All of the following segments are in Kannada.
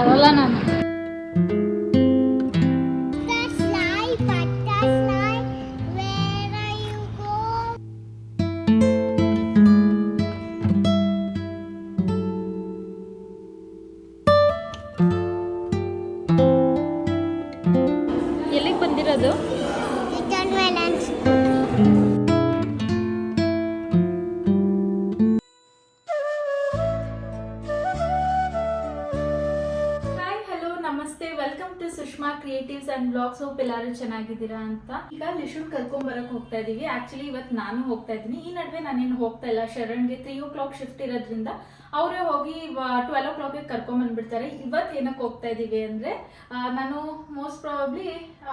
ಬರಲ್ಲ ನಾನು Sushma creatives and blogs hope ಎಲ್ಲರೂ ಚೆನ್ನಾಗಿದ್ದೀರಾ ಅಂತ. ಈಗ ಲಿಶುನ್ ಕರ್ಕೊಂಡ್ ಬರಕ್ ಹೋಗ್ತಾ ಇದೀವಿ. ಆಕ್ಚುಲಿ ಇವತ್ತು ನಾನು ಹೋಗ್ತಾ ಇದ್ದೀನಿ. ಈ ನಡುವೆ ನಾನೇನು ಹೋಗ್ತಾ ಇಲ್ಲ. ಶರಣ್ಗೆ ತ್ರೀ ಓ ಕ್ಲಾಕ್ ಶಿಫ್ಟ್ ಇರೋದ್ರಿಂದ ಅವರೇ ಹೋಗಿ ಟ್ವೆಲ್ ಓ ಕ್ಲಾಕ್ಗೆ ಕರ್ಕೊಂಡ್ ಬಂದ್ಬಿಡ್ತಾರೆ. ಇವತ್ತು ಏನಕ್ಕೆ ಹೋಗ್ತಾ ಇದೀವಿ ಅಂದ್ರೆ ನಾನು ಮೋಸ್ಟ್ ಪ್ರಾಬಬ್ಲಿ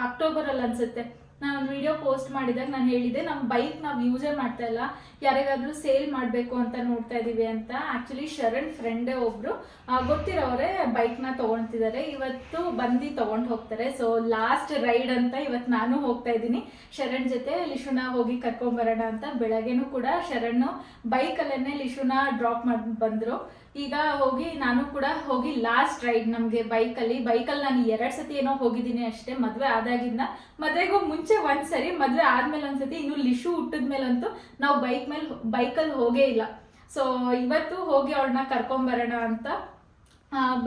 ಅಕ್ಟೋಬರ್ ಅಲ್ಲಿ ಅನ್ಸುತ್ತೆ. ನಾನು ವಿಡಿಯೋ ಪೋಸ್ಟ್ ಮಾಡಿದಾಗ ನಾನು ಹೇಳಿದೆ ನಮ್ಮ ಬೈಕ್ ನಾವು ಯೂಸೇ ಮಾಡ್ತಾ ಇಲ್ಲ. ಯಾರಿಗಾದ್ರೂ ಸೇಲ್ ಮಾಡಬೇಕು ಅಂತ ನೋಡ್ತಾ ಇದ್ದೀವಿ ಅಂತ. ಆ್ಯಕ್ಚುಲಿ ಶರಣ್ ಫ್ರೆಂಡೇ ಗೊತ್ತಿರೋವರೇ ಗೊತ್ತಿರೋರೆ ಬೈಕ್ನ ತಗೊಳ್ತಿದ್ದಾರೆ ಇವತ್ತು ಬಂದು ತಗೊಂಡು ಹೋಗ್ತಾರೆ. ಸೊ ಲಾಸ್ಟ್ ರೈಡ್ ಅಂತ ಇವತ್ತು ನಾನು ಹೋಗ್ತಾ ಇದ್ದೀನಿ. ಶರಣ್ ಜೊತೆ ಲಿಶುನ ಹೋಗಿ ಕರ್ಕೊಂಬರೋಣ ಅಂತ. ಬೆಳಗ್ಗೆನೂ ಕೂಡ ಶರಣ್ ಬೈಕಲ್ಲೇ ಲಿಶುನ ಡ್ರಾಪ್ ಮಾಡಿ ಬಂದರು. ಈಗ ಹೋಗಿ ನಾನು ಕೂಡ ಹೋಗಿ ಲಾಸ್ಟ್ ರೈಡ್ ನಮಗೆ ಬೈಕಲ್ಲಿ ಬೈಕಲ್ಲಿ ನಾನು ಎರಡು ಸತಿ ಏನೋ ಹೋಗಿದ್ದೀನಿ ಅಷ್ಟೇ ಮದುವೆ ಆದಾಗಿಂದ. ಮದುವೆಗೂ ಮುಂಚೆ ಒಂದು ಸರಿ ಮದುವೆ ಆದ್ಮೇಲೆ ಒಂದ್ಸತಿ ಇನ್ನು ಲಿಶು ಹುಟ್ಟಿದ್ಮೇಲಂತೂ ನಾವು ಬೈಕ್ ಮೇಲೆ ಬೈಕಲ್ಲಿ ಹೋಗೇ ಇಲ್ಲ. ಸೊ ಇವತ್ತು ಹೋಗಿ ಅವಳನ್ನ ಕರ್ಕೊಂಬರೋಣ ಅಂತ.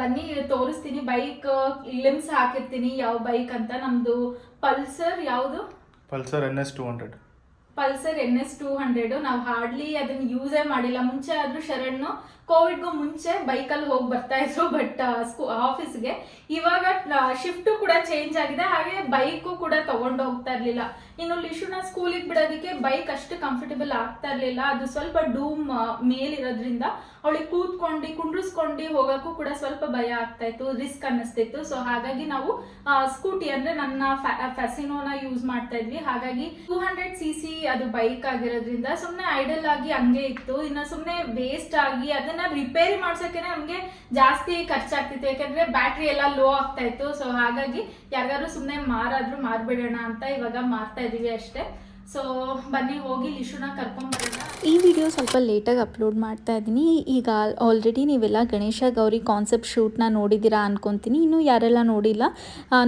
ಬನ್ನಿ ತೋರಿಸ್ತೀನಿ. ಬೈಕ್ ಲಿಮ್ಸ್ ಹಾಕಿರ್ತೀನಿ ಯಾವ ಬೈಕ್ ಅಂತ. ನಮ್ದು ಪಲ್ಸರ್ ಯಾವುದು? Pulsar N S two hundred Pulsar N S two hundred ನಾವು ಹಾರ್ಡ್ಲಿ ಅದನ್ನ ಯೂಸೇ ಮಾಡಿಲ್ಲ. ಮುಂಚೆ ಆದ್ರೂ ಶರಣ್ ಕೋವಿಡ್ಗೂ ಮುಂಚೆ ಬೈಕಲ್ಲಿ ಹೋಗಿ ಬರ್ತಾ ಇದ್ರು ಬಟ್ ಸ್ಕೂ ಆಫೀಸ್ಗೆ. ಇವಾಗ ಶಿಫ್ಟು ಕೂಡ ಚೇಂಜ್ ಆಗಿದೆ. ಹಾಗೆ ಬೈಕು ಕೂಡ ತಗೊಂಡು ಹೋಗ್ತಾ ಇರ್ಲಿಲ್ಲ. ಇನ್ನು ಲಿಶುನ ಸ್ಕೂಲಿಗೆ ಬಿಡೋದಕ್ಕೆ ಬೈಕ್ ಅಷ್ಟು ಕಂಫರ್ಟಬಲ್ ಆಗ್ತಾ ಇರ್ಲಿಲ್ಲ. ಅದು ಸ್ವಲ್ಪ ಡೂಮ್ ಮೇಲಿರೋದ್ರಿಂದ ಅವಳಿಗೆ ಕೂತ್ಕೊಂಡು, ಕುಂಡ್ರಿಸ್ಕೊಂಡು ಹೋಗೋಕ್ಕೂ ಕೂಡ ಸ್ವಲ್ಪ ಭಯ ಆಗ್ತಾ ಇತ್ತು ರಿಸ್ಕ್ ಅನ್ನಿಸ್ತಿತ್ತು. ಸೊ ಹಾಗಾಗಿ ನಾವು ಸ್ಕೂಟಿ ಅಂದ್ರೆ ನನ್ನ ಫ್ಯಾಸಿನೋನ ಯೂಸ್ ಮಾಡ್ತಾ ಇದ್ವಿ. ಹಾಗಾಗಿ ಟೂ ಹಂಡ್ರೆಡ್ ಸಿ ಸಿ ಅದು ಬೈಕ್ ಆಗಿರೋದ್ರಿಂದ ಸುಮ್ಮನೆ ಐಡಲ್ ಆಗಿ ಹಂಗೆ ಇತ್ತು. ಇನ್ನು ಸುಮ್ಮನೆ ವೇಸ್ಟ್ ಆಗಿ ಅದನ್ನ ರಿಪೇರಿ ಮಾಡ್ಸೋಕೆ ನಮಗೆ ಜಾಸ್ತಿ ಖರ್ಚಾಗ್ತಿತ್ತು. ಯಾಕಂದ್ರೆ ಬ್ಯಾಟ್ರಿ ಎಲ್ಲ ಲೋ ಆಗ್ತಾ ಇತ್ತು. ಸೊ ಹಾಗಾಗಿ ಯಾರಿಗಾದ್ರು ಸುಮ್ಮನೆ ಮಾರಾದ್ರೂ ಮಾರ್ಬಿಡೋಣ ಅಂತ ಇವಾಗ ಮಾರ್ತಾ ಇದೀವಿ ಅಷ್ಟೇ. ಸೊ ಬನ್ನಿ, ಹೋಗಿ ಲಿಶುನ ಕರ್ಕೊಂಡ್ಬರೋಣ ಈ ವಿಡಿಯೋ ಸ್ವಲ್ಪ ಲೇಟಾಗಿ ಅಪ್ಲೋಡ್ ಮಾಡ್ತಾ ಇದ್ದೀನಿ. ಈಗ ಆಲ್ರೆಡಿ ನೀವೆಲ್ಲ ಗಣೇಶ ಗೌರಿ ಕಾನ್ಸೆಪ್ಟ್ ಶೂಟ್ನ ನೋಡಿದ್ದೀರಾ ಅನ್ಕೊತೀನಿ. ಇನ್ನೂ ಯಾರೆಲ್ಲ ನೋಡಿಲ್ಲ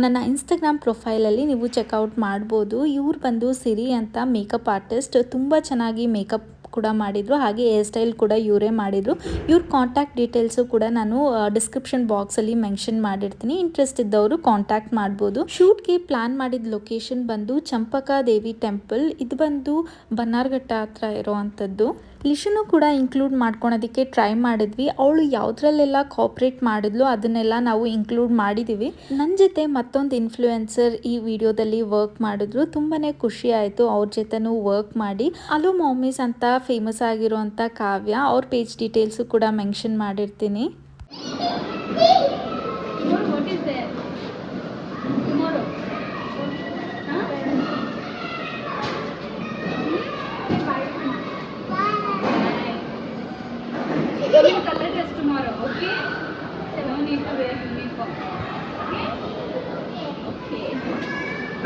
ನನ್ನ ಇನ್ಸ್ಟಾಗ್ರಾಮ್ ಪ್ರೊಫೈಲಲ್ಲಿ ನೀವು ಚೆಕ್ಔಟ್ ಮಾಡ್ಬೋದು. ಇವ್ರು ಬಂದು ಸಿರಿ ಅಂತ ಮೇಕಪ್ ಆರ್ಟಿಸ್ಟ್ ತುಂಬ ಚೆನ್ನಾಗಿ ಮೇಕಪ್ ಕೂಡ ಮಾಡಿದರು, ಹಾಗೆ ಹೇರ್ ಸ್ಟೈಲ್ ಕೂಡ ಇವರೇ ಮಾಡಿದರು. ಇವ್ರ ಕಾಂಟ್ಯಾಕ್ಟ್ ಡೀಟೇಲ್ಸು ಕೂಡ ನಾನು ಡಿಸ್ಕ್ರಿಪ್ಷನ್ ಬಾಕ್ಸಲ್ಲಿ ಮೆನ್ಷನ್ ಮಾಡಿರ್ತೀನಿ. ಇಂಟ್ರೆಸ್ಟ್ ಇದ್ದವರು ಕಾಂಟ್ಯಾಕ್ಟ್ ಮಾಡ್ಬೋದು. ಶೂಟ್ಗೆ ಪ್ಲಾನ್ ಮಾಡಿದ ಲೊಕೇಶನ್ ಬಂದು ಚಂಪಕಾ ದೇವಿ ಟೆಂಪಲ್ ಇದು ಬಂದು ಬನ್ನಾರ್ಘಟ್ಟ ಹತ್ರ ಇರೋವಂಥದ್ದು. ಲಿಶುನು ಕೂಡ ಇನ್ಕ್ಲೂಡ್ ಮಾಡ್ಕೊಳೋದಕ್ಕೆ ಟ್ರೈ ಮಾಡಿದ್ವಿ. ಅವಳು ಯಾವುದ್ರಲ್ಲೆಲ್ಲ ಕಾಪ್ರೇಟ್ ಮಾಡಿದ್ಲು ಅದನ್ನೆಲ್ಲ ನಾವು ಇನ್ಕ್ಲೂಡ್ ಮಾಡಿದ್ದೀವಿ ನನ್ನ ಜೊತೆ ಮತ್ತೊಂದು ಇನ್ಫ್ಲೂಯೆನ್ಸರ್ ಈ ವಿಡಿಯೋದಲ್ಲಿ ವರ್ಕ್ ಮಾಡಿದ್ರು. ತುಂಬಾ ಖುಷಿ ಆಯಿತು ಅವ್ರ ಜೊತೆನೂ ವರ್ಕ್ ಮಾಡಿ. ಅಲೋ ಮಾಮೀಸ್ ಅಂತ ಫೇಮಸ್ ಆಗಿರುವಂಥ ಕಾವ್ಯ, ಅವ್ರ ಪೇಜ್ ಡೀಟೇಲ್ಸು ಕೂಡ ಮೆನ್ಷನ್ ಮಾಡಿರ್ತೀನಿ.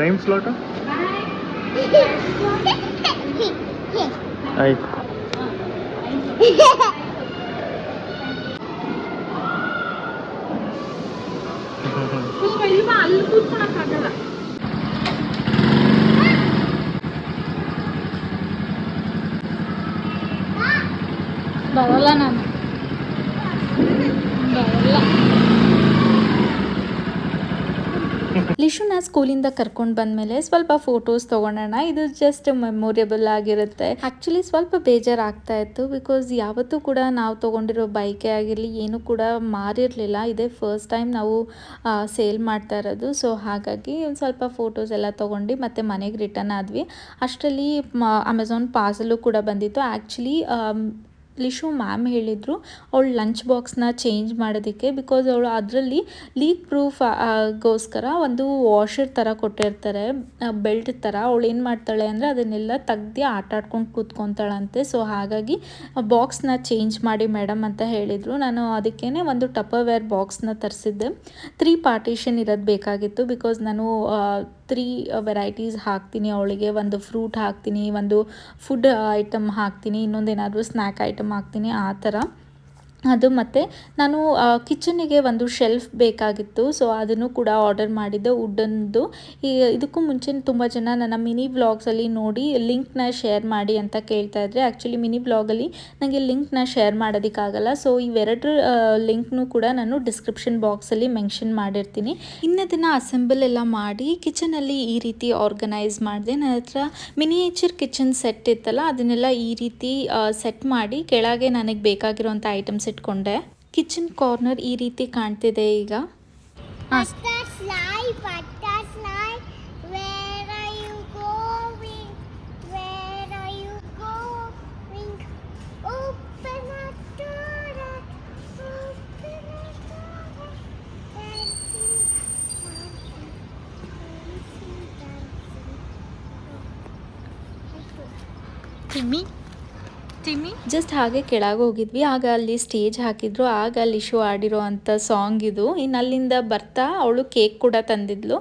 Time slot Bye. ಆಯ್ತು ಕೂತ್ಕೊ, ಇಲ್ಲಿ ಬಾ, ಅಲ್ಲಿ ಕೂತ್ಕೊಳಕ್ಕಾಗಲ್ಲ ಬರಲ್ಲ ನಾನು ಬರಲ್ಲ ಸ್ಕೂಲಿಂದ ಕರ್ಕೊಂಡು ಬಂದಮೇಲೆ ಸ್ವಲ್ಪ ಫೋಟೋಸ್ ತಗೊಂಡೋಣ ಇದು ಜಸ್ಟ್ ಮೆಮೊರೇಬಲ್ ಆಗಿರುತ್ತೆ. ಆ್ಯಕ್ಚುಲಿ ಸ್ವಲ್ಪ ಬೇಜಾರಾಗ್ತಾ ಇತ್ತು ಬಿಕಾಸ್ ಯಾವತ್ತೂ ಕೂಡ ನಾವು ತೊಗೊಂಡಿರೋ ಬೈಕೇ ಆಗಿರಲಿ, ಏನೂ ಕೂಡ ಮಾರಿರಲಿಲ್ಲ. ಇದೇ ಫಸ್ಟ್ ಟೈಮ್ ನಾವು ಸೇಲ್ ಮಾಡ್ತಾ ಇರೋದು. ಸೊ ಹಾಗಾಗಿ ಒಂದು ಸ್ವಲ್ಪ ಫೋಟೋಸ್ ಎಲ್ಲ ತೊಗೊಂಡು ಮತ್ತೆ ಮನೆಗೆ ರಿಟರ್ನ್ ಆದ್ವಿ. ಅಷ್ಟರಲ್ಲಿ ಅಮೆಝಾನ್ ಪಾರ್ಸಲು ಕೂಡ ಬಂದಿತ್ತು. ಆ್ಯಕ್ಚುಲಿ ಲಿಶು ಮ್ಯಾಮ್ ಹೇಳಿದರು, ಅವಳು ಲಂಚ್ ಬಾಕ್ಸ್ನ ಚೇಂಜ್ ಮಾಡೋದಕ್ಕೆ ಬಿಕಾಸ್ ಅವಳು ಅದರಲ್ಲಿ ಲೀಕ್ ಪ್ರೂಫ್ ಗೋಸ್ಕರ ಒಂದು ವಾಷರ್ ಥರ ಕೊಟ್ಟಿರ್ತಾರೆ ಬೆಲ್ಟ್ ಥರ ಅವಳು ಏನು ಮಾಡ್ತಾಳೆ ಅಂದರೆ ಅದನ್ನೆಲ್ಲ ತೆಗ್ದು ಆಟ ಆಡ್ಕೊಂಡು ಕೂತ್ಕೊತಾಳಂತೆ. ಸೊ ಹಾಗಾಗಿ ಬಾಕ್ಸ್ನ ಚೇಂಜ್ ಮಾಡಿ ಮೇಡಮ್ ಅಂತ ಹೇಳಿದರು. ನಾನು ಅದಕ್ಕೇ ಒಂದು ಟಪ್ಪರ್ವೇರ್ ಬಾಕ್ಸ್ನ ತರಿಸಿದ್ದೆ. ತ್ರೀ ಪಾರ್ಟಿಷನ್ ಇರೋದು ಬೇಕಾಗಿತ್ತು ಬಿಕಾಸ್ ನಾನು ತ್ರೀ ವೆರೈಟೀಸ್ ಹಾಕ್ತೀನಿ. ಅವಳಿಗೆ ಒಂದು ಫ್ರೂಟ್ ಹಾಕ್ತೀನಿ, ಒಂದು ಫುಡ್ ಐಟಮ್ ಹಾಕ್ತೀನಿ ಇನ್ನೊಂದು ಏನಾದರೂ ಸ್ನ್ಯಾಕ್ ಐಟಮ್ ಹಾಕ್ತೀನಿ ಆ ಥರ. ಅದು ಮತ್ತು ನಾನು ಕಿಚನಿಗೆ ಒಂದು ಶೆಲ್ಫ್ ಬೇಕಾಗಿತ್ತು. ಸೊ ಅದನ್ನು ಕೂಡ ಆರ್ಡರ್ ಮಾಡಿದ್ದೆ ವುಡನ್ದು ಈ, ಇದಕ್ಕೂ ಮುಂಚೆ ತುಂಬ ಜನ ನನ್ನ ಮಿನಿ ವ್ಲಾಗ್ಸಲ್ಲಿ ನೋಡಿ ಲಿಂಕ್ನ ಶೇರ್ ಮಾಡಿ ಅಂತ ಕೇಳ್ತಾ ಇದ್ದರೆ ಆ್ಯಕ್ಚುಲಿ ಮಿನಿ ವ್ಲಾಗಲ್ಲಿ ನನಗೆ ಲಿಂಕ್ನ ಶೇರ್ ಮಾಡೋದಕ್ಕಾಗಲ್ಲ. ಸೊ ಇವೆರಡು ಲಿಂಕ್ನು ಕೂಡ ನಾನು ಡಿಸ್ಕ್ರಿಪ್ಷನ್ ಬಾಕ್ಸಲ್ಲಿ ಮೆನ್ಷನ್ ಮಾಡಿರ್ತೀನಿ. ಇನ್ನದನ್ನು ಅಸೆಂಬಲ್ ಎಲ್ಲ ಮಾಡಿ ಕಿಚನಲ್ಲಿ ಈ ರೀತಿ ಆರ್ಗನೈಸ್ ಮಾಡಿದೆ. ನನ್ನ ಹತ್ರ ಮಿನಿಯೇಚರ್ ಕಿಚನ್ ಸೆಟ್ ಇತ್ತಲ್ಲ, ಅದನ್ನೆಲ್ಲ ಈ ರೀತಿ ಸೆಟ್ ಮಾಡಿ, ಕೆಳಗೆ ನನಗೆ ಬೇಕಾಗಿರುವಂಥ ಐಟಮ್ಸ್ ಇಟ್ಕೊಂಡೆ ಕಿಚನ್ ಕಾರ್ನರ್ ಈ ರೀತಿ ಕಾಣ್ತಿದೆ ಈಗ. Butterfly, ತಿಮ್ಮಿ ಜಸ್ಟ್ ಹಾಗೆ ಕೆಳಗೆ ಹೋಗಿದ್ವಿ. ಆಗ ಅಲ್ಲಿ ಸ್ಟೇಜ್ ಹಾಕಿದ್ರು. ಆಗ ಅಲ್ಲಿ ಶೋ ಆಡಿರೋ ಅಂಥ ಸಾಂಗ್ ಇದು. ಇನ್ನು ಅಲ್ಲಿಂದ ಬರ್ತಾ ಅವಳು ಕೇಕ್ ಕೂಡ ತಂದಿದ್ಲು.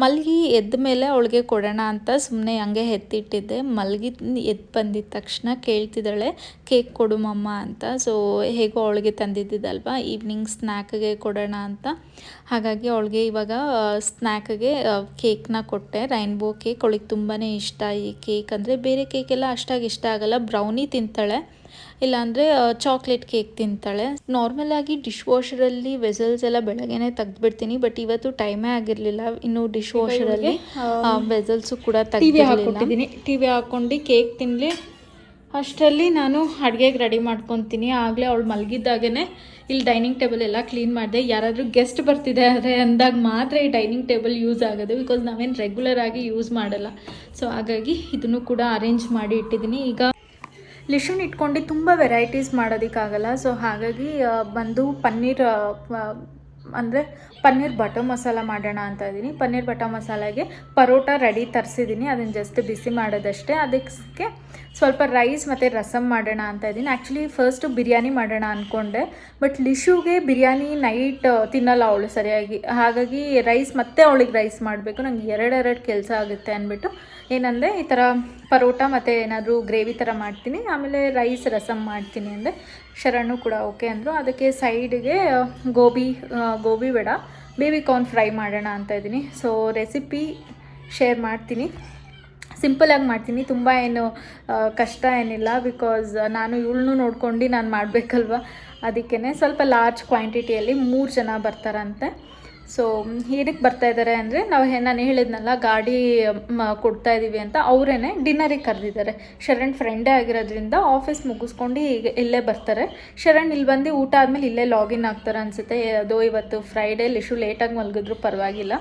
ಮಲ್ಗಿ ಎದ್ದ ಮೇಲೆ ಅವಳಿಗೆ ಕೊಡೋಣ ಅಂತ ಸುಮ್ಮನೆ ಹಂಗೆ ಎತ್ತಿಟ್ಟಿದ್ದೆ. ಮಲ್ಗಿ ಎದ್ದು ಬಂದಿದ್ದ ತಕ್ಷಣ ಕೇಳ್ತಿದ್ದಾಳೆ ಕೇಕ್ ಕೊಡು ಮಮ್ಮ ಅಂತ. ಸೊ ಹೇಗೋ ಅವಳಿಗೆ ತಂದಿದ್ದಲ್ವ ಈವ್ನಿಂಗ್ ಸ್ನ್ಯಾಕ್ಗೆ ಕೊಡೋಣ ಅಂತ. ಹಾಗಾಗಿ ಅವಳಿಗೆ ಇವಾಗ ಸ್ನ್ಯಾಕ್ಗೆ ಕೇಕ್ನ ಕೊಟ್ಟೆ. ರೈನ್ಬೋ ಕೇಕ್ ಅವಳಿಗೆ ತುಂಬಾ ಇಷ್ಟ ಈ ಕೇಕ್ ಅಂದರೆ ಬೇರೆ ಕೇಕೆಲ್ಲ ಅಷ್ಟಾಗಿ ಇಷ್ಟ ಆಗಲ್ಲ. ಬ್ರೌನಿ ತಿಂತಾಳೆ. ಇಲ್ಲಾಂದರೆ ಚಾಕ್ಲೇಟ್ ಕೇಕ್ ತಿಂತಾಳೆ. ನಾರ್ಮಲ್ ಆಗಿ ಡಿಶ್ ವಾಷರಲ್ಲಿ ವೆಸಲ್ಸ್ ಎಲ್ಲ ಬೆಳಗ್ಗೆನೆ ತೆಗೆದ್ಬಿಡ್ತೀನಿ ಬಟ್ ಇವತ್ತು ಟೈಮೇ ಆಗಿರಲಿಲ್ಲ. ಇನ್ನು ಡಿಶ್ ವಾಷರಲ್ಲಿ ವೆಸಲ್ಸು ಕೂಡ ತೆಗೆದಿದ್ದೀನಿ ಟಿ ವಿ ಹಾಕ್ಕೊಂಡು ಕೇಕ್ ತಿನ್ನಲಿ ಅಷ್ಟರಲ್ಲಿ ನಾನು ಅಡುಗೆಗೆ ರೆಡಿ ಮಾಡ್ಕೊತೀನಿ. ಆಗಲೇ ಅವಳು ಮಲಗಿದ್ದಾಗೇ ಇಲ್ಲಿ ಡೈನಿಂಗ್ ಟೇಬಲ್ ಎಲ್ಲ ಕ್ಲೀನ್ ಮಾಡಿದೆ. ಯಾರಾದರೂ ಗೆಸ್ಟ್ ಬರ್ತಿದ್ದಾರೆ ಅಂದಾಗ ಮಾತ್ರ ಈ ಡೈನಿಂಗ್ ಟೇಬಲ್ ಯೂಸ್ ಆಗೋದು ಬಿಕಾಸ್ ನಾವೇನು ರೆಗ್ಯುಲರ್ ಆಗಿ ಯೂಸ್ ಮಾಡಲ್ಲ. ಸೊ ಹಾಗಾಗಿ ಇದನ್ನು ಕೂಡ ಅರೇಂಜ್ ಮಾಡಿ ಇಟ್ಟಿದ್ದೀನಿ. ಈಗ ಲಿಶನ್ ಇಟ್ಕೊಂಡು ತುಂಬ ವೆರೈಟೀಸ್ ಮಾಡೋದಕ್ಕಾಗಲ್ಲ. ಸೊ ಹಾಗಾಗಿ ಬಂದು ಪನ್ನೀರ್ ಅಂದರೆ ಪನ್ನೀರ್ ಬಟರ್ ಮಸಾಲ ಮಾಡೋಣ ಅಂತ ಇದ್ದೀನಿ. ಪನ್ನೀರ್ ಬಟರ್ ಮಸಾಲೆಗೆ ಪರೋಟ ರೆಡಿ ತರಿಸಿದ್ದೀನಿ. ಅದನ್ನು ಜಸ್ಟ್ ಬಿಸಿ ಮಾಡೋದಷ್ಟೇ. ಅದಕ್ಕೆ ಸ್ವಲ್ಪ ರೈಸ್ ಮತ್ತು ರಸಮ್ ಮಾಡೋಣ ಅಂತ ಇದ್ದೀನಿ. ಆ್ಯಕ್ಚುಲಿ ಫಸ್ಟು ಬಿರಿಯಾನಿ ಮಾಡೋಣ ಅಂದ್ಕೊಂಡೆ ಬಟ್ ಲಿಶುಗೆ ಬಿರಿಯಾನಿ ನೈಟ್ ತಿನ್ನಲ್ಲ ಅವಳು ಸರಿಯಾಗಿ. ಹಾಗಾಗಿ ರೈಸ್ ಮತ್ತೆ ಅವಳಿಗೆ ರೈಸ್ ಮಾಡಬೇಕು. ನಂಗೆ ಎರಡೆರಡು ಕೆಲಸ ಆಗುತ್ತೆ ಅಂದ್ಬಿಟ್ಟು ಏನಂದರೆ ಈ ಥರ ಪರೋಟ ಮತ್ತು ಏನಾದರೂ ಗ್ರೇವಿ ಥರ ಮಾಡ್ತೀನಿ. ಆಮೇಲೆ ರೈಸ್ ರಸಮ್ ಮಾಡ್ತೀನಿ ಅಂದರೆ ಶರಣು ಕೂಡ ಓಕೆ ಅಂದರು. ಅದಕ್ಕೆ ಸೈಡ್ಗೆ ಗೋಬಿ ಗೋಬಿ ಬೇಡ. ಬೇಬಿ ಕಾರ್ನ್ ಫ್ರೈ ಮಾಡೋಣ ಅಂತ ಇದ್ದೀನಿ. ಸೊ ರೆಸಿಪಿ ಶೇರ್ ಮಾಡ್ತೀನಿ. ಸಿಂಪಲಾಗಿ ಮಾಡ್ತೀನಿ. ತುಂಬ ಏನು ಕಷ್ಟ ಏನಿಲ್ಲ ಬಿಕಾಸ್ ನಾನು ಇವಳನ್ನು ನೋಡ್ಕೊಂಡು ನಾನು ಮಾಡಬೇಕಲ್ವ? ಅದಕ್ಕೇ ಸ್ವಲ್ಪ ಲಾರ್ಜ್ ಕ್ವಾಂಟಿಟಿಯಲ್ಲಿ ಮೂರು ಜನ ಬರ್ತಾರಂತೆ. ಸೊ ಏನಕ್ಕೆ ಬರ್ತಾ ಇದ್ದಾರೆ ಅಂದರೆ ನಾವು ನಾನು ಹೇಳಿದ್ನಲ್ಲ, ಗಾಡಿ ಕೊಡ್ತಾ ಇದ್ದೀವಿ ಅಂತ ಅವರೇನೆ ಡಿನ್ನರಿಗೆ ಕರೆದಿದ್ದಾರೆ. ಶರಣ್ ಫ್ರೆಂಡೇ ಆಗಿರೋದ್ರಿಂದ ಆಫೀಸ್ ಮುಗಿಸ್ಕೊಂಡು ಈಗ ಇಲ್ಲೇ ಬರ್ತಾರೆ. ಶರಣ್ ಇಲ್ಲಿ ಬಂದು ಊಟ ಆದಮೇಲೆ ಇಲ್ಲೇ ಲಾಗಿನ್ ಆಗ್ತಾರೆ ಅನಿಸುತ್ತೆ. ಅದು ಇವತ್ತು ಫ್ರೈಡೇ ಲಿಶು ಲೇಟಾಗಿ ಮಲಗಿದ್ರು ಪರವಾಗಿಲ್ಲ.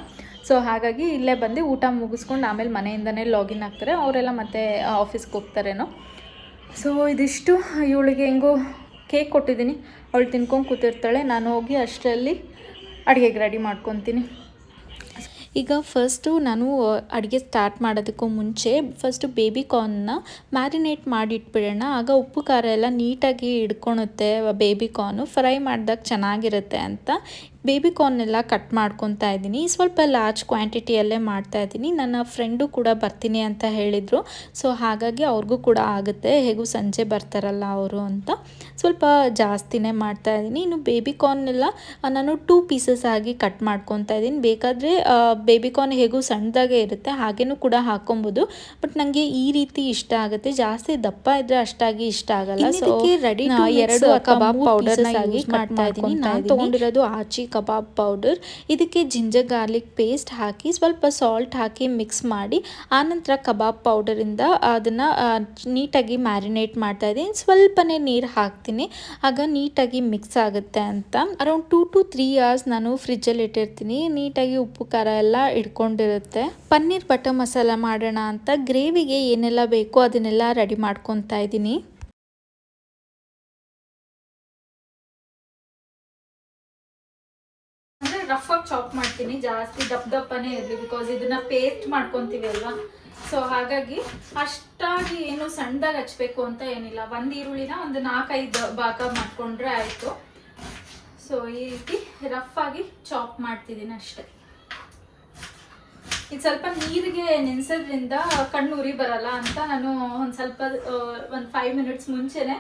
ಸೊ ಹಾಗಾಗಿ ಇಲ್ಲೇ ಬಂದು ಊಟ ಮುಗಿಸ್ಕೊಂಡು ಆಮೇಲೆ ಮನೆಯಿಂದನೇ ಲಾಗಿನ್ ಆಗ್ತಾರೆ. ಅವರೆಲ್ಲ ಮತ್ತೆ ಆಫೀಸ್ಗೆ ಹೋಗ್ತಾರೇನೋ. ಸೊ ಇದಿಷ್ಟು. ಇವಳಿಗೆ ಹೆಂಗೋ ಕೇಕ್ ಕೊಟ್ಟಿದ್ದೀನಿ. ಅವಳು ತಿನ್ಕೊಂಡು ಕೂತಿರ್ತಾಳೆ. ನಾನು ಹೋಗಿ ಅಷ್ಟರಲ್ಲಿ ಅಡುಗೆಗೆ ರೆಡಿ ಮಾಡ್ಕೊತೀನಿ. ಈಗ ಫಸ್ಟು ನಾನು ಅಡುಗೆ ಸ್ಟಾರ್ಟ್ ಮಾಡೋದಕ್ಕೂ ಮುಂಚೆ ಫಸ್ಟು ಬೇಬಿ ಕಾರ್ನ್ನ ಮ್ಯಾರಿನೇಟ್ ಮಾಡಿ ಇಟ್ಬಿಡೋಣ ಆಗ ಉಪ್ಪು, ಖಾರ ಎಲ್ಲ ನೀಟಾಗಿ ಹಿಡ್ಕೊಳುತ್ತೆ ಬೇಬಿ ಕಾರ್ನು ಫ್ರೈ ಮಾಡಿದಾಗ ಚೆನ್ನಾಗಿರುತ್ತೆ ಅಂತ. ಬೇಬಿ ಕಾರ್ನೆಲ್ಲ ಕಟ್ ಮಾಡ್ಕೊತಾ ಇದ್ದೀನಿ. ಸ್ವಲ್ಪ ಲಾರ್ಜ್ ಕ್ವಾಂಟಿಟಿಯಲ್ಲೇ ಮಾಡ್ತಾ ಇದ್ದೀನಿ. ನನ್ನ ಫ್ರೆಂಡು ಕೂಡ ಬರ್ತೀನಿ ಅಂತ ಹೇಳಿದರು. ಸೊ ಹಾಗಾಗಿ ಅವ್ರಿಗೂ ಕೂಡ ಆಗುತ್ತೆ. ಹೇಗೂ ಸಂಜೆ ಬರ್ತಾರಲ್ಲ ಅವರು ಅಂತ. ಸ್ವಲ್ಪ ಜಾಸ್ತಿನೇ ಮಾಡ್ತಾ ಇದ್ದೀನಿ. ಇನ್ನು ಬೇಬಿ ಕಾರ್ನೆಲ್ಲ ನಾನು ಟೂ ಪೀಸಸ್ ಆಗಿ ಕಟ್ ಮಾಡ್ಕೊತಾ ಇದ್ದೀನಿ. ಬೇಕಾದರೆ ಬೇಬಿ ಕಾರ್ನ್ ಹೇಗೂ ಸಣ್ಣದಾಗೆ ಇರುತ್ತೆ ಹಾಗೇನೂ ಕೂಡ ಹಾಕೊಬೋದು. ಬಟ್ ನನಗೆ ಈ ರೀತಿ ಇಷ್ಟ ಆಗುತ್ತೆ. ಜಾಸ್ತಿ ದಪ್ಪ ಇದ್ರೆ ಅಷ್ಟಾಗಿ ಇಷ್ಟ ಆಗಲ್ಲ. ಸೊ ರೆಡಿ ಎರಡು ಕಬಾಬ್ ಪೌಡರ್ ಆಗಿ ಮಾಡ್ತಾ ಇದ್ದೀನಿ. ನಾನು ತೊಗೊಂಡಿರೋದು ಆಚಿ ಕಬಾಬ್ ಪೌಡರ್, ಇದಕ್ಕೆ ಜಿಂಜರ್ ಗಾರ್ಲಿಕ್ ಪೇಸ್ಟ್ ಹಾಕಿ ಸ್ವಲ್ಪ ಸಾಲ್ಟ್ ಹಾಕಿ ಮಿಕ್ಸ್ ಮಾಡಿ, ಆನಂತರ ಕಬಾಬ್ ಪೌಡರಿಂದ ಅದನ್ನು ನೀಟಾಗಿ ಮ್ಯಾರಿನೇಟ್ ಮಾಡ್ತಾ ಇದ್ದೀನಿ. ಸ್ವಲ್ಪನೇ ನೀರು ಹಾಕ್ತೀನಿ. ಆಗ ನೀಟಾಗಿ ಮಿಕ್ಸ್ ಆಗುತ್ತೆ ಅಂತ. Around two to three hours ನಾನು ಫ್ರಿಜ್ಜಲ್ಲಿ ಇಟ್ಟಿರ್ತೀನಿ. ನೀಟಾಗಿ ಉಪ್ಪು, ಖಾರ ಎಲ್ಲ ಇಟ್ಕೊಂಡಿರುತ್ತೆ ಪನ್ನೀರ್ ಬಟರ್ ಮಸಾಲ ಮಾಡೋಣ ಅಂತ ಗ್ರೇವಿಗೆ ಏನೆಲ್ಲ ಬೇಕೋ ಅದನ್ನೆಲ್ಲ ರೆಡಿ ಮಾಡ್ಕೊತಾ ಇದ್ದೀನಿ. ರಫ್ ಆಗಿ ಚಾಪ್ ಮಾಡ್ತೀನಿ, ಜಾಸ್ತಿ ದಪ್ಪ ದಪ್ಪನೇ ಇರಲಿ ಬಿಕಾಸ್ ಇದನ್ನ ಪೇಸ್ಟ್ ಮಾಡ್ಕೊತೀವಿ ಅಲ್ವಾ? ಸೊ ಹಾಗಾಗಿ ಅಷ್ಟಾಗಿ ಏನು ಸಣ್ಣದಾಗಿ ಹಚ್ಬೇಕು ಅಂತ ಏನಿಲ್ಲ. ಒಂದು ಈರುಳ್ಳಿನ ಒಂದು ನಾಲ್ಕೈದು ಭಾಗ ಮಾಡ್ಕೊಂಡ್ರೆ ಆಯಿತು. ಸೊ ಈ ರೀತಿ ರಫ್ ಆಗಿ ಚಾಪ್ ಮಾಡ್ತಿದ್ದೀನಿ ಅಷ್ಟೇ. ಇದು ಸ್ವಲ್ಪ ನೀರಿಗೆ ನೆನೆಸೋದ್ರಿಂದ ಕಣ್ಣು ಉರಿ ಬರಲ್ಲ ಅಂತ ನಾನು ಒಂದು ಸ್ವಲ್ಪ ಒಂದು ಫೈವ್ ಮಿನಿಟ್ಸ್ ಮುಂಚೆನೆ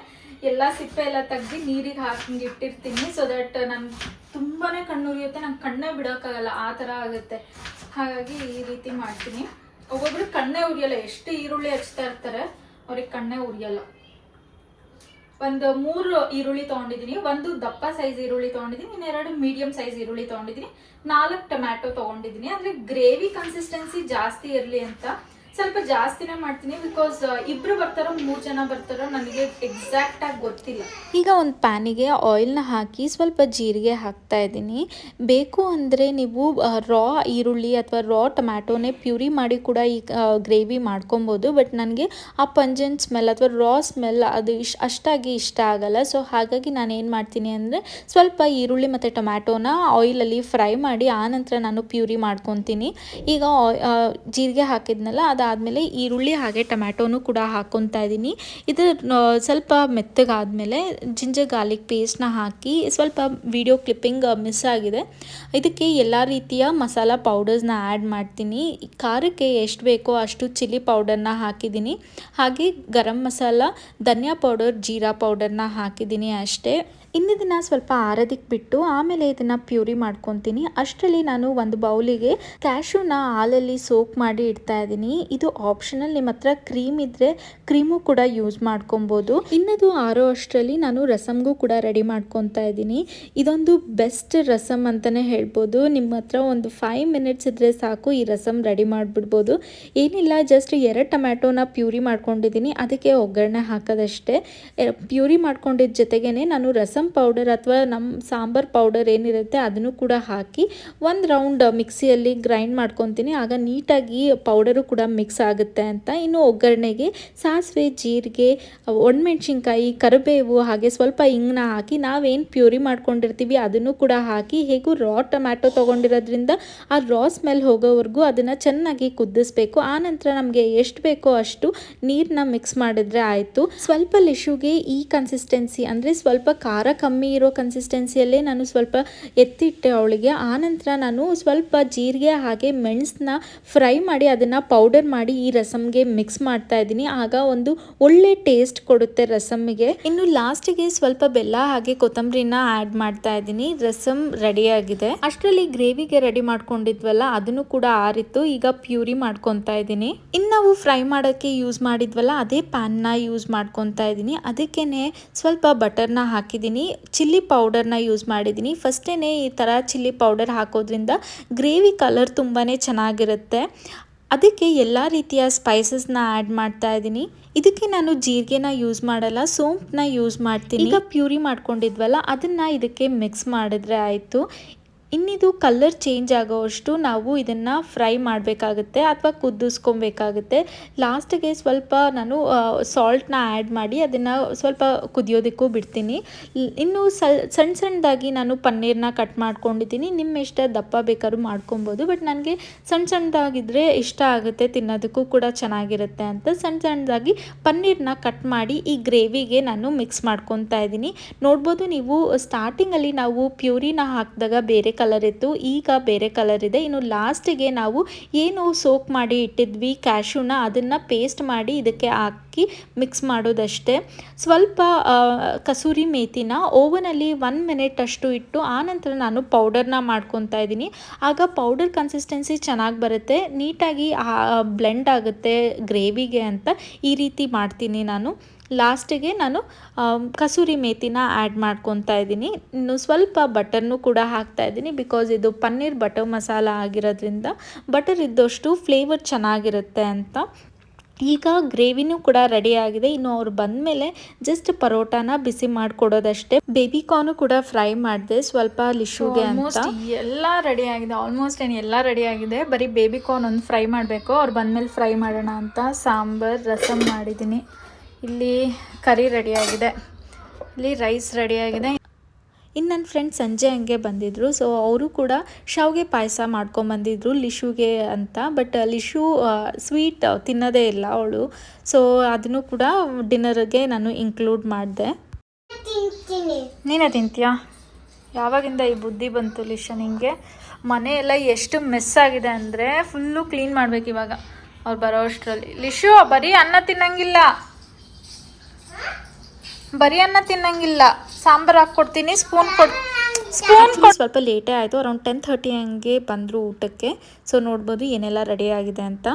ಎಲ್ಲ ಸಿಪ್ಪೆ ಎಲ್ಲ ತೆಗ್ದು ನೀರಿಗೆ ಹಾಕಿ ಇಟ್ಟಿರ್ತೀನಿ. ಸೊ ದಟ್ ನನ್ಗೆ ತುಂಬಾ ಕಣ್ಣು ಉರಿಯುತ್ತೆ. ನಂಗೆ ಕಣ್ಣೇ ಬಿಡೋಕ್ಕಾಗಲ್ಲ. ಆ ಥರ ಆಗುತ್ತೆ. ಹಾಗಾಗಿ ಈ ರೀತಿ ಮಾಡ್ತೀನಿ. ಒಬ್ಬೊಬ್ರು ಕಣ್ಣೇ ಉರಿಯಲ್ಲ. ಎಷ್ಟು ಈರುಳ್ಳಿ ಹಚ್ತಾ ಇರ್ತಾರೆ, ಅವ್ರಿಗೆ ಕಣ್ಣೇ ಉರಿಯಲ್ಲ. ಒಂದು ಮೂರು ಈರುಳ್ಳಿ ತೊಗೊಂಡಿದ್ದೀನಿ. ಒಂದು ದಪ್ಪ ಸೈಜ್ ಈರುಳ್ಳಿ ತೊಗೊಂಡಿದ್ದೀನಿ. ಇನ್ನೆರಡು ಮೀಡಿಯಂ ಸೈಜ್ ಈರುಳ್ಳಿ ತೊಗೊಂಡಿದ್ದೀನಿ. ನಾಲ್ಕು ಟೊಮ್ಯಾಟೊ ತೊಗೊಂಡಿದ್ದೀನಿ. ಅಂದರೆ ಗ್ರೇವಿ ಕನ್ಸಿಸ್ಟೆನ್ಸಿ ಜಾಸ್ತಿ ಇರಲಿ ಅಂತ ಸ್ವಲ್ಪ ಜಾಸ್ತಿನೇ ಮಾಡ್ತೀನಿ ಬಿಕಾಸ್ ಇಬ್ರು ಬರ್ತಾರೋ ಮೂರು ಜನ ಬರ್ತಾರೋ ನನಗೆ ಎಕ್ಸಾಕ್ಟ್ ಆಗಿ ಗೊತ್ತಿಲ್ಲ. ಈಗ ಒಂದು ಪ್ಯಾನಿಗೆ ಆಯಿಲ್ನ ಹಾಕಿ ಸ್ವಲ್ಪ ಜೀರಿಗೆ ಹಾಕ್ತಾ ಇದ್ದೀನಿ. ಬೇಕು ಅಂದರೆ ನೀವು ರಾ ಈರುಳ್ಳಿ ಅಥವಾ ರಾ ಟೊಮ್ಯಾಟೊನೇ ಪ್ಯೂರಿ ಮಾಡಿ ಕೂಡ ಈ ಗ್ರೇವಿ ಮಾಡ್ಕೊಬೋದು. ಬಟ್ ನನಗೆ ಆ ಪಂಜನ್ ಸ್ಮೆಲ್ ಅಥವಾ ರಾ ಸ್ಮೆಲ್ ಅದು ಇಶ್ ಅಷ್ಟಾಗಿ ಇಷ್ಟ ಆಗಲ್ಲ. ಸೊ ಹಾಗಾಗಿ ನಾನು ಏನು ಮಾಡ್ತೀನಿ ಅಂದರೆ ಸ್ವಲ್ಪ ಈರುಳ್ಳಿ ಮತ್ತು ಟೊಮ್ಯಾಟೊನ ಆಯಿಲಲ್ಲಿ ಫ್ರೈ ಮಾಡಿ ಆನಂತರ ನಾನು ಪ್ಯೂರಿ ಮಾಡ್ಕೊತೀನಿ. ಈಗ ಜೀರಿಗೆ ಹಾಕಿದ್ನಲ್ಲ ಅದಾದಮೇಲೆ ಈರುಳ್ಳಿ ಹಾಗೆ ಟೊಮ್ಯಾಟೊನು ಕೂಡ ಹಾಕ್ಕೊತಾ ಇದ್ದೀನಿ. ಇದು ಸ್ವಲ್ಪ ಮೆತ್ತಗಾದಮೇಲೆ ಜಿಂಜರ್ ಗಾರ್ಲಿಕ್ ಪೇಸ್ಟ್ನ ಹಾಕಿ ಸ್ವಲ್ಪ ವಿಡಿಯೋ ಕ್ಲಿಪ್ಪಿಂಗ್ ಮಿಸ್ ಆಗಿದೆ. ಇದಕ್ಕೆ ಎಲ್ಲ ರೀತಿಯ ಮಸಾಲ ಪೌಡರ್ಸ್ನ ಆ್ಯಡ್ ಮಾಡ್ತೀನಿ. ಖಾರಕ್ಕೆ ಎಷ್ಟು ಬೇಕೋ ಅಷ್ಟು ಚಿಲ್ಲಿ ಪೌಡರ್ನ ಹಾಕಿದ್ದೀನಿ. ಹಾಗೆ ಗರಂ ಮಸಾಲ, ಧನಿಯಾ ಪೌಡರ್, ಜೀರಾ ಪೌಡರ್ನ ಹಾಕಿದ್ದೀನಿ ಅಷ್ಟೇ. ಇನ್ನು ಸ್ವಲ್ಪ ಆರೋದಕ್ಕೆ ಬಿಟ್ಟು ಆಮೇಲೆ ಇದನ್ನು ಪ್ಯೂರಿ ಮಾಡ್ಕೊತೀನಿ. ಅಷ್ಟರಲ್ಲಿ ನಾನು ಒಂದು ಬೌಲಿಗೆ ಕ್ಯಾಶುನ ಹಾಲಲ್ಲಿ ಸೋಕ್ ಮಾಡಿ ಇಡ್ತಾ ಇದ್ದೀನಿ. ಇದು ಆಪ್ಷನಲ್ ನಿಮ್ಮ ಹತ್ರ ಕ್ರೀಮ್ ಇದ್ರೆ ಕ್ರೀಮು ಕೂಡ ಯೂಸ್ ಮಾಡ್ಕೊಬಹುದು ಇನ್ನದು ಆರೋ ಅಷ್ಟರಲ್ಲಿ ನಾನು ರಸಮ್ಗೂ ಕೂಡ ರೆಡಿ ಮಾಡ್ಕೊತಾ ಇದ್ದೀನಿ. ಇದೊಂದು ಬೆಸ್ಟ್ ರಸಮ್ ಅಂತಾನೆ ಹೇಳ್ಬೋದು. ನಿಮ್ಮ ಹತ್ರ ಒಂದು ಫೈವ್ ಮಿನಿಟ್ಸ್ ಇದ್ರೆ ಸಾಕು, ಈ ರಸಮ್ ರೆಡಿ ಮಾಡಿಬಿಡ್ಬೋದು. ಏನಿಲ್ಲ ಜಸ್ಟ್ ಎರಡು ಟೊಮ್ಯಾಟೋನ ಪ್ಯೂರಿ ಮಾಡ್ಕೊಂಡಿದ್ದೀನಿ. ಅದಕ್ಕೆ ಒಗ್ಗರಣೆ ಹಾಕೋದಷ್ಟೇ. ಪ್ಯೂರಿ ಮಾಡ್ಕೊಂಡಿದ್ದ ಜೊತೆಗೇ ನಾನು ರಸಮ್ ಪೌಡರ್ ಅಥವಾ ನಮ್ಮ ಸಾಂಬಾರ್ ಪೌಡರ್ ಏನಿರುತ್ತೆ ಅದನ್ನು ಕೂಡ ಹಾಕಿ, ಒಂದು ರೌಂಡ್ ಮಿಕ್ಸಿಯಲ್ಲಿ ಗ್ರೈಂಡ್ ಮಾಡ್ಕೊತೀನಿ. ಆಗ ನೀಟಾಗಿ ಪೌಡರು ಕೂಡ ಮಿಕ್ಸ್ ಆಗುತ್ತೆ ಅಂತ. ಇನ್ನು ಒಗ್ಗರಣೆಗೆ ಸಾಸಿವೆ, ಜೀರಿಗೆ, ಒಣಮೆಣ್ಸಿನ್ಕಾಯಿ, ಕರಿಬೇವು ಹಾಗೆ ಸ್ವಲ್ಪ ಇಂಗನ ಹಾಕಿ ನಾವೇನು ಪ್ಯೂರಿ ಮಾಡ್ಕೊಂಡಿರ್ತೀವಿ ಅದನ್ನು ಕೂಡ ಹಾಕಿ ಹೇಗೂ ರಾ ಟೊಮ್ಯಾಟೊ ತೊಗೊಂಡಿರೋದ್ರಿಂದ ಆ ರಾ ಸ್ಮೆಲ್ ಹೋಗೋವರೆಗೂ ಅದನ್ನು ಚೆನ್ನಾಗಿ ಕುದಿಸ್ಬೇಕು. ಆನಂತರ ನಮಗೆ ಎಷ್ಟು ಬೇಕೋ ಅಷ್ಟು ನೀರನ್ನ ಮಿಕ್ಸ್ ಮಾಡಿದ್ರೆ ಆಯಿತು. ಸ್ವಲ್ಪ ಲಿಶುಗೆ ಈ ಕನ್ಸಿಸ್ಟೆನ್ಸಿ ಅಂದರೆ ಸ್ವಲ್ಪ ಖಾರ ಕಮ್ಮಿ ಇರೋ ಕನ್ಸಿಸ್ಟೆನ್ಸಿಯಲ್ಲೇ ನಾನು ಸ್ವಲ್ಪ ಎತ್ತಿಟ್ಟೆ ಅವಳಿಗೆ. ಆನಂತರ ನಾನು ಸ್ವಲ್ಪ ಜೀರಿಗೆ ಹಾಗೆ ಮೆಣಸನ್ನ ಫ್ರೈ ಮಾಡಿ ಅದನ್ನು ಪೌಡರ್ ಮಾಡಿ ಈ ರಸಮ್ಗೆ ಮಿಕ್ಸ್ ಮಾಡ್ತಾ ಇದ್ದೀನಿ. ಆಗ ಒಂದು ಒಳ್ಳೆ ಟೇಸ್ಟ್ ಕೊಡುತ್ತೆ ರಸಮ್ಗೆ. ಇನ್ನು ಲಾಸ್ಟಿಗೆ ಸ್ವಲ್ಪ ಬೆಲ್ಲ ಹಾಗೆ ಕೊತ್ತಂಬರಿನ ಆ್ಯಡ್ ಮಾಡ್ತಾ ಇದ್ದೀನಿ. ರಸಮ್ ರೆಡಿಯಾಗಿದೆ ಅಷ್ಟರಲ್ಲಿ ಗ್ರೇವಿಗೆ ರೆಡಿ ಮಾಡ್ಕೊಂಡಿದ್ವಲ್ಲ, ಅದನ್ನು ಕೂಡ ಆರಿತ್ತು. ಈಗ ಪ್ಯೂರಿ ಮಾಡ್ಕೊತಾ ಇದ್ದೀನಿ. ಇನ್ನು ನಾವು ಫ್ರೈ ಮಾಡೋಕ್ಕೆ ಯೂಸ್ ಮಾಡಿದ್ವಲ್ಲ, ಅದೇ ಪ್ಯಾನ್ನ ಯೂಸ್ ಮಾಡ್ಕೊತಾ ಇದ್ದೀನಿ. ಅದಕ್ಕೇನೆ ಸ್ವಲ್ಪ ಬಟರ್ನ ಹಾಕಿದ್ದೀನಿ. ಚಿಲ್ಲಿ ಪೌಡರ್ನ ಯೂಸ್ ಮಾಡಿದ್ದೀನಿ. ಫಸ್ಟೇ ಈ ಥರ ಚಿಲ್ಲಿ ಪೌಡರ್ ಹಾಕೋದ್ರಿಂದ ಗ್ರೇವಿ ಕಲರ್ ತುಂಬಾ ಚೆನ್ನಾಗಿರುತ್ತೆ. ಅದಕ್ಕೆ ಎಲ್ಲ ರೀತಿಯ ಸ್ಪೈಸಸ್ನ ಆ್ಯಡ್ ಮಾಡ್ತಾ ಇದ್ದೀನಿ. ಇದಕ್ಕೆ ನಾನು ಜೀರಿಗೆನ ಯೂಸ್ ಮಾಡಲ್ಲ ಸೋಂಪನ್ನ ಯೂಸ್ ಮಾಡ್ತೀನಿ. ಈಗ ಪ್ಯೂರಿ ಮಾಡ್ಕೊಂಡಿದ್ವಲ್ಲ, ಅದನ್ನು ಇದಕ್ಕೆ ಮಿಕ್ಸ್ ಮಾಡಿದ್ರೆ ಆಯಿತು. ಇನ್ನಿದು ಕಲರ್ ಚೇಂಜ್ ಆಗೋವಷ್ಟು ನಾವು ಇದನ್ನು ಫ್ರೈ ಮಾಡಬೇಕಾಗುತ್ತೆ ಅಥವಾ ಕುದಿಸ್ಕೊಬೇಕಾಗುತ್ತೆ. ಲಾಸ್ಟಿಗೆ ಸ್ವಲ್ಪ ನಾನು ಸಾಲ್ಟ್ನ ಆ್ಯಡ್ ಮಾಡಿ ಅದನ್ನು ಸ್ವಲ್ಪ ಕುದಿಯೋದಕ್ಕೂ ಬಿಡ್ತೀನಿ. ಇನ್ನು ಸಣ್ಣ ಸಣ್ಣದಾಗಿ ನಾನು ಪನ್ನೀರ್ನ ಕಟ್ ಮಾಡ್ಕೊಂಡಿದ್ದೀನಿ. ನಿಮ್ಮ ಇಷ್ಟ ದಪ್ಪ ಬೇಕಾದ್ರೂ ಮಾಡ್ಕೊಬೋದು. ಬಟ್ ನನಗೆ ಸಣ್ಣ ಸಣ್ಣದಾಗಿದ್ದರೆ ಇಷ್ಟ ಆಗುತ್ತೆ, ತಿನ್ನೋದಕ್ಕೂ ಕೂಡ ಚೆನ್ನಾಗಿರುತ್ತೆ ಅಂತ. ಸಣ್ಣ ಸಣ್ಣದಾಗಿ ಪನ್ನೀರ್ನ ಕಟ್ ಮಾಡಿ ಈ ಗ್ರೇವಿಗೆ ನಾನು ಮಿಕ್ಸ್ ಮಾಡ್ಕೊತಾ ಇದ್ದೀನಿ. ನೋಡ್ಬೋದು ನೀವು ಸ್ಟಾರ್ಟಿಂಗಲ್ಲಿ ನಾವು ಪ್ಯೂರಿನ ಹಾಕಿದಾಗ ಬೇರೆ ಕಲರ್ ಇತ್ತು, ಈಗ ಬೇರೆ ಕಲರ್ ಇದೆ. ಇನ್ನು ಲಾಸ್ಟಿಗೆ ನಾವು ಏನು ಸೋಕ್ ಮಾಡಿ ಇಟ್ಟಿದ್ವಿ ಕ್ಯಾಶ್ಯೂನ ಅದನ್ನು ಪೇಸ್ಟ್ ಮಾಡಿ ಇದಕ್ಕೆ ಹಾಕಿ ಮಿಕ್ಸ್ ಮಾಡೋದಷ್ಟೇ. ಸ್ವಲ್ಪ ಕಸೂರಿ ಮೇಥಿನ ಓವನಲ್ಲಿ ಒನ್ ಮಿನಿಟ್ ಅಷ್ಟು ಇಟ್ಟು ಆನಂತರ ನಾನು ಪೌಡರ್ನ ಮಾಡ್ಕೊತಾ ಇದ್ದೀನಿ. ಆಗ ಪೌಡರ್ ಕನ್ಸಿಸ್ಟೆನ್ಸಿ ಚೆನ್ನಾಗಿ ಬರುತ್ತೆ, ನೀಟಾಗಿ ಬ್ಲೆಂಡ್ ಆಗುತ್ತೆ ಗ್ರೇವಿಗೆ ಅಂತ ಈ ರೀತಿ ಮಾಡ್ತೀನಿ ನಾನು. ಲಾಸ್ಟಿಗೆ ನಾನು ಕಸೂರಿ ಮೇಥಿನ ಆ್ಯಡ್ ಮಾಡ್ಕೊತಾ ಇದ್ದೀನಿ. ಇನ್ನು ಸ್ವಲ್ಪ ಬಟರ್ನು ಕೂಡ ಹಾಕ್ತಾ ಇದ್ದೀನಿ ಬಿಕಾಸ್ ಇದು ಪನ್ನೀರ್ ಬಟರ್ ಮಸಾಲ ಆಗಿರೋದ್ರಿಂದ ಬಟರ್ ಇದ್ದಷ್ಟು ಫ್ಲೇವರ್ ಚೆನ್ನಾಗಿರುತ್ತೆ ಅಂತ. ಈಗ ಗ್ರೇವಿನೂ ಕೂಡ ರೆಡಿ ಆಗಿದೆ. ಇನ್ನು ಅವ್ರು ಬಂದಮೇಲೆ ಜಸ್ಟ್ ಪರೋಟಾನ ಬಿಸಿ ಮಾಡಿಕೊಡೋದಷ್ಟೇ. ಬೇಬಿ ಕಾರ್ನು ಕೂಡ ಫ್ರೈ ಮಾಡಿದೆ ಸ್ವಲ್ಪ ಲಿಶುಗೆ ಅಂತ. ಎಲ್ಲ ರೆಡಿ ಆಗಿದೆ. ಆಲ್ಮೋಸ್ಟ್ ಏನು ಎಲ್ಲ ರೆಡಿ ಆಗಿದೆ. ಬರೀ ಬೇಬಿ ಕಾರ್ನ್ ಒಂದು ಫ್ರೈ ಮಾಡಬೇಕು. ಅವ್ರು ಬಂದಮೇಲೆ ಫ್ರೈ ಮಾಡೋಣ ಅಂತ ಸಾಂಬಾರ್ ರಸಮ್ ಮಾಡಿದ್ದೀನಿ. ಇಲ್ಲಿ ಕರಿ ರೆಡಿ ಆಗಿದೆ. ಇಲ್ಲಿ ರೈಸ್ ರೆಡಿ ಆಗಿದೆ. ಇನ್ನು ನನ್ನ ಫ್ರೆಂಡ್ ಸಂಜೆ ಹಂಗೆ ಬಂದಿದ್ದರು ಸೊ ಅವರು ಕೂಡ ಶಾವಿಗೆ ಪಾಯಸ ಮಾಡ್ಕೊಂಬಂದಿದ್ರು ಲಿಶುಗೆ ಅಂತ ಬಟ್ ಲಿಶು ಸ್ವೀಟ್ ತಿನ್ನೋದೇ ಇಲ್ಲ ಅವಳು. ಸೊ ಅದನ್ನು ಕೂಡ ಡಿನ್ನರ್ಗೆ ನಾನು ಇನ್ಕ್ಲೂಡ್ ಮಾಡಿದೆ. ನೀನೇ ತಿಂತೀಯಾ? ಯಾವಾಗಿಂದ ಈ ಬುದ್ಧಿ ಬಂತು ಲಿಶ ನಿಂಗೆ? ಮನೆಯೆಲ್ಲ ಎಷ್ಟು ಮೆಸ್ ಆಗಿದೆ ಅಂದರೆ ಫುಲ್ಲು ಕ್ಲೀನ್ ಮಾಡ್ಬೇಕು ಇವಾಗ. ಅವ್ರು ಬರೋ ಅಷ್ಟರಲ್ಲಿ. ಲಿಶು, ಬರೀ ಅನ್ನ ತಿನ್ನಂಗಿಲ್ಲ. ಬರೀ ಅನ್ನ ತಿನ್ನಂಗಿಲ್ಲ. ಸಾಂಬಾರು ಹಾಕ್ಕೊಡ್ತೀನಿ ಸ್ಪೂನ್ ಕೊಡ್ ಸ್ಪೂನ್ ಸ್ವಲ್ಪ ಲೇಟೇ ಆಯಿತು ಅರೌಂಡ್ ಟೆನ್ ಥರ್ಟಿ ಹಂಗೆ ಬಂದರು ಊಟಕ್ಕೆ. ಸೊ ನೋಡ್ಬೋದು ಏನೆಲ್ಲ ರೆಡಿ ಆಗಿದೆ ಅಂತ.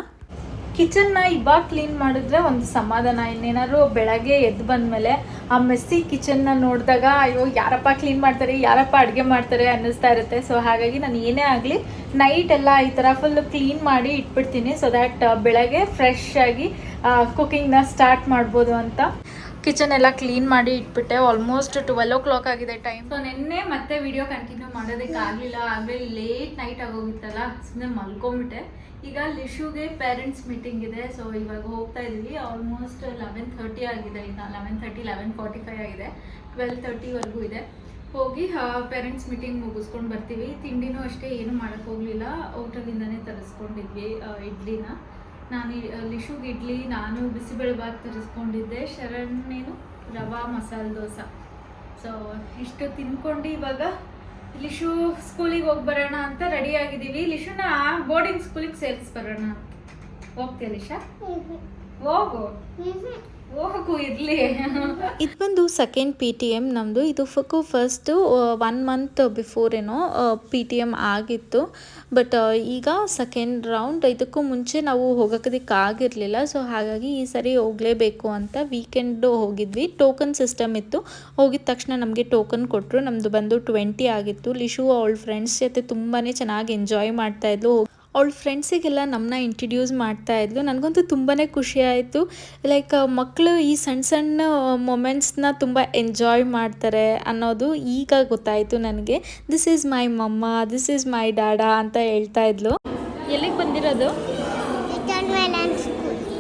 ಕಿಚನ್ನ ಇವಾಗ ಕ್ಲೀನ್ ಮಾಡಿದ್ರೆ ಒಂದು ಸಮಾಧಾನ. ಇನ್ನೇನಾದ್ರು ಬೆಳಗ್ಗೆ ಎದ್ದು ಬಂದಮೇಲೆ ಆ ಮೆಸ್ಸಿ ಕಿಚನ್ನ ನೋಡಿದಾಗ ಅಯ್ಯೋ ಯಾರಪ್ಪ ಕ್ಲೀನ್ ಮಾಡ್ತಾರೆ ಯಾರಪ್ಪ ಅಡುಗೆ ಮಾಡ್ತಾರೆ ಅನ್ನಿಸ್ತಾ ಇರುತ್ತೆ. ಸೊ ಹಾಗಾಗಿ ನಾನು ಏನೇ ಆಗಲಿ ನೈಟ್ ಎಲ್ಲ ಈ ಥರ ಫುಲ್ ಕ್ಲೀನ್ ಮಾಡಿ ಇಟ್ಬಿಡ್ತೀನಿ. ಸೊ ದ್ಯಾಟ್ ಬೆಳಗ್ಗೆ ಫ್ರೆಶ್ ಆಗಿ ಕುಕಿಂಗ್ನ ಸ್ಟಾರ್ಟ್ ಮಾಡ್ಬೋದು ಅಂತ. ಕಿಚನ್ ಎಲ್ಲ ಕ್ಲೀನ್ ಮಾಡಿ ಇಟ್ಬಿಟ್ಟೆ. ಆಲ್ಮೋಸ್ಟ್ ಟ್ವೆಲ್ ಓ ಕ್ಲಾಕ್ ಆಗಿದೆ ಟೈಮ್ ಸೊ ನಿನ್ನೆ ಮತ್ತೆ ವಿಡಿಯೋ ಕಂಟಿನ್ಯೂ ಮಾಡೋದಕ್ಕಾಗಲಿಲ್ಲ ಆಗಲೇ ಲೇಟ್ ನೈಟ್ ಆಗೋಗಿತ್ತಲ್ಲ ಸುಮ್ಮನೆ ಮಲ್ಕೊಂಬಿಟ್ಟೆ ಈಗ ಲಿಶುಗೆ ಪೇರೆಂಟ್ಸ್ ಮೀಟಿಂಗ್ ಇದೆ. ಸೊ ಇವಾಗ ಹೋಗ್ತಾ ಇದ್ವಿ ಆಲ್ಮೋಸ್ಟ್ ಲೆವೆನ್ ಥರ್ಟಿ ಆಗಿದೆ. ಈಗ eleven thirty eleven forty five ಆಗಿದೆ ಟ್ವೆಲ್ ತರ್ಟಿವರೆಗೂ ಇದೆ. ಹೋಗಿ ಪೇರೆಂಟ್ಸ್ ಮೀಟಿಂಗ್ ಮುಗಿಸ್ಕೊಂಡು ಬರ್ತೀವಿ. ತಿಂಡಿನೂ ಅಷ್ಟೇ ಏನು ಮಾಡೋಕ್ಕೆ ಹೋಗಲಿಲ್ಲ. ಹೋಟೆಲಿಂದನೇ ತರಿಸ್ಕೊಂಡಿದ್ವಿ ಇಡ್ಲಿನ. ನಾನು ಲಿಶುಗೆ ಇಡ್ಲಿ ನಾನು ಬಿಸಿಬೇಳೆ ಬಾತ್ ತರಿಸ್ಕೊಂಡಿದ್ದೆ ಶರಣ್ನೇನು ರವಾ ಮಸಾಲೆ ದೋಸೆ. ಸೊ ಇಷ್ಟು ತಿನ್ಕೊಂಡು ಇವಾಗ ಲಿಶು ಸ್ಕೂಲಿಗೆ ಹೋಗಿ ಬರೋಣ ಅಂತ ರೆಡಿ ಆಗಿದ್ದೀವಿ. ಲಿಶುನ ಬೋರ್ಡಿಂಗ್ ಸ್ಕೂಲಿಗೆ ಸೇರಿಸ್ಬರೋಣ ಹೋಗ್ತೀಯ ಲಿಶಾ? ಹೋಗು. ಇದು ಬಂದು ಸೆಕೆಂಡ್ ಪಿ ಟಿ ಎಂ ನಮ್ಮದು ಇದು ಫಕ್ಕು ಫಸ್ಟು ಒನ್ ಮಂತ್ ಬಿಫೋರ್ ಏನೋ ಪಿ ಟಿ ಎಂ ಆಗಿತ್ತು. ಬಟ್ ಈಗ ಸೆಕೆಂಡ್ ರೌಂಡ್ ಇದಕ್ಕೂ ಮುಂಚೆ ನಾವು ಹೋಗೋದಕ್ಕೆ ಆಗಿರಲಿಲ್ಲ ಸೊ ಹಾಗಾಗಿ ಈ ಸರಿ ಹೋಗಲೇಬೇಕು ಅಂತ ವೀಕೆಂಡು ಹೋಗಿದ್ವಿ. ಟೋಕನ್ ಸಿಸ್ಟಮ್ ಇತ್ತು. ಹೋಗಿದ ತಕ್ಷಣ ನಮಗೆ ಟೋಕನ್ ಕೊಟ್ಟರು ನಮ್ಮದು ಬಂದು ಟ್ವೆಂಟಿ ಆಗಿತ್ತು. ಲಿಶು ಅವಳ ಫ್ರೆಂಡ್ಸ್ ಜೊತೆ ತುಂಬಾ ಚೆನ್ನಾಗಿ ಎಂಜಾಯ್ ಮಾಡ್ತಾಯಿದ್ಲು ಅವಳ ಫ್ರೆಂಡ್ಸಿಗೆಲ್ಲ ನಮ್ಮನ್ನ ಇಂಟ್ರಡ್ಯೂಸ್ ಮಾಡ್ತಾ ಇದ್ಲು. ನನಗಂತೂ ತುಂಬಾ ಖುಷಿ ಆಯಿತು. ಲೈಕ್ ಮಕ್ಕಳು ಈ ಸಣ್ಣ ಸಣ್ಣ ಮೊಮೆಂಟ್ಸ್ನ ತುಂಬ ಎಂಜಾಯ್ ಮಾಡ್ತಾರೆ ಅನ್ನೋದು ಈಗ ಗೊತ್ತಾಯಿತು ನನಗೆ. ದಿಸ್ ಈಸ್ ಮೈ ಮಮ್ಮ ದಿಸ್ ಈಸ್ ಮೈ ಡಾಡಾ ಅಂತ ಹೇಳ್ತಾ ಇದ್ಲು. ಎಲ್ಲಿಗೆ ಬಂದಿರೋದು.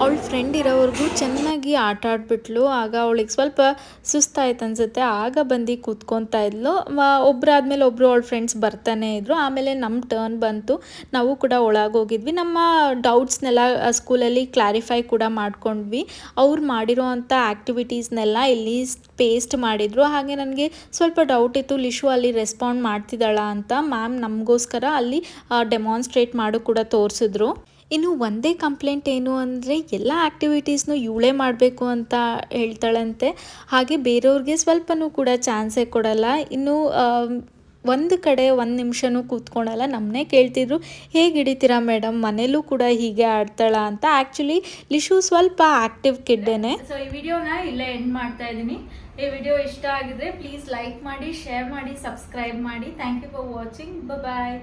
ಅವಳ ಫ್ರೆಂಡ್ ಇರೋವರೆಗೂ ಚೆನ್ನಾಗಿ ಆಟ ಆಡ್ಬಿಟ್ಲು. ಆಗ ಅವಳಿಗೆ ಸ್ವಲ್ಪ ಸುಸ್ತಾಯ್ತು ಅನ್ಸುತ್ತೆ. ಆಗ ಬಂದು ಕೂತ್ಕೊತಾ ಇದ್ಲು. ವ- ಒಬ್ಬರು ಅವಳ ಫ್ರೆಂಡ್ಸ್ ಬರ್ತಾನೆ ಇದ್ರು. ಆಮೇಲೆ ನಮ್ಮ ಟರ್ನ್ ಬಂತು. ನಾವು ಕೂಡ ಒಳಗೋಗಿದ್ವಿ. ನಮ್ಮ ಡೌಟ್ಸ್ನೆಲ್ಲ ಸ್ಕೂಲಲ್ಲಿ ಕ್ಲಾರಿಫೈ ಕೂಡ ಮಾಡ್ಕೊಂಡ್ವಿ. ಅವ್ರು ಮಾಡಿರೋ ಅಂಥ ಆ್ಯಕ್ಟಿವಿಟೀಸ್ನೆಲ್ಲ ಇಲ್ಲಿ ಪೇಸ್ಟ್ ಮಾಡಿದರು. ಹಾಗೆ ನನಗೆ ಸ್ವಲ್ಪ ಡೌಟ್ ಇತ್ತು. ಲಿಶು ಅಲ್ಲಿ ರೆಸ್ಪಾಂಡ್ ಮಾಡ್ತಿದ್ದಾಳ ಅಂತ. ಮ್ಯಾಮ್ ನಮಗೋಸ್ಕರ ಅಲ್ಲಿ ಡೆಮಾನ್ಸ್ಟ್ರೇಟ್ ಮಾಡು ಕೂಡ ತೋರಿಸಿದ್ರು. ಇನ್ನು ಒಂದೇ ಕಂಪ್ಲೇಂಟ್ ಏನು ಅಂದರೆ ಎಲ್ಲ ಆ್ಯಕ್ಟಿವಿಟೀಸ್ನು ಇವಳೇ ಮಾಡಬೇಕು ಅಂತ ಹೇಳ್ತಾಳಂತೆ. ಹಾಗೆ ಬೇರೆಯವ್ರಿಗೆ ಸ್ವಲ್ಪನೂ ಕೂಡ ಚಾನ್ಸೇ ಕೊಡಲ್ಲ. ಇನ್ನು ಒಂದು ಕಡೆ ಒಂದು ನಿಮಿಷನೂ ಕೂತ್ಕೊಳಲ್ಲ. ನಮ್ಮನ್ನೇ ಕೇಳ್ತಿದ್ರು ಹೇಗೆ ಹಿಡಿತೀರಾ ಮೇಡಮ್ ಮನೇಲೂ ಕೂಡ ಹೀಗೆ ಆಡ್ತಾಳ ಅಂತ. ಆ್ಯಕ್ಚುಲಿ ಲಿಶು ಸ್ವಲ್ಪ ಆ್ಯಕ್ಟಿವ್ ಕಿಡ್ಡೇನೆ. ಸೊ ಈ ವಿಡಿಯೋನ ಇಲ್ಲೇ ಎಂಡ್ ಮಾಡ್ತಾ ಇದ್ದೀನಿ. ಈ ವಿಡಿಯೋ ಇಷ್ಟ ಆಗಿದ್ರೆ ಪ್ಲೀಸ್ ಲೈಕ್ ಮಾಡಿ ಶೇರ್ ಮಾಡಿ ಸಬ್ಸ್ಕ್ರೈಬ್ ಮಾಡಿ. Thank you for watching bye